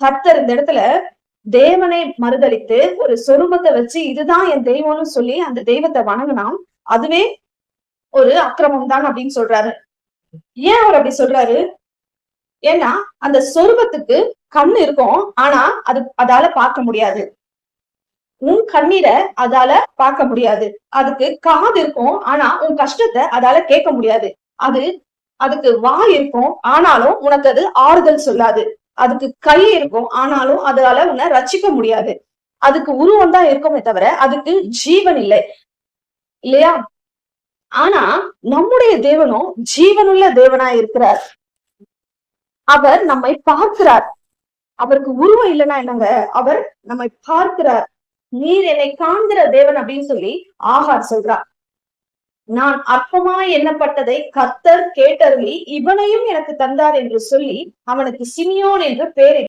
கர்த்தர் இந்த இடத்துல தேவனை மறுதளித்து ஒரு சொரூபத்தை வச்சு இதுதான் என் தெய்வம்னு சொல்லி அந்த தெய்வத்தை வணங்கினாம் அதுவே ஒரு அக்கிரமம் தான் அப்படின்னு சொல்றாரு. ஏன் அவர் அப்படி சொல்றாரு? ஏன்னா அந்த சொருபத்துக்கு கண் இருக்கும் ஆனா அது அதால பார்க்க முடியாது. உன் கண்ணீரை அதால பார்க்க முடியாது. அதுக்கு காது இருக்கும் ஆனா உன் கஷ்டத்தை அதால கேட்க முடியாது. அது அதுக்கு வாய் இருக்கும் ஆனாலும் உனக்கு அது ஆறுதல் சொல்லாது. அதுக்கு கை இருக்கும். ஆனாலும் அதால உன்னை ரச்சிக்க முடியாது. அதுக்கு உருவம் தான் இருக்குமே தவிர அதுக்கு ஜீவன் இல்லை. இல்லையா? ஆனா நம்முடைய தேவனும் ஜீவனுள்ள தேவனா இருக்கிறார். அவர் நம்மை பார்க்கிறார். அவருக்கு உருவம் இல்லைன்னா என்னங்க? அவர் நம்மை பார்க்கிறார். நீர் என்னை காண்கிற தேவன் அப்படின்னு சொல்லி ஆகார் சொல்றார். நான் அற்பமாய் எண்ணப்பட்டதை கத்தர் கேட்டருளி இவனையும் எனக்கு தந்தார் என்று சொல்லி அவனுக்கு சிமியோன் என்று பெயரை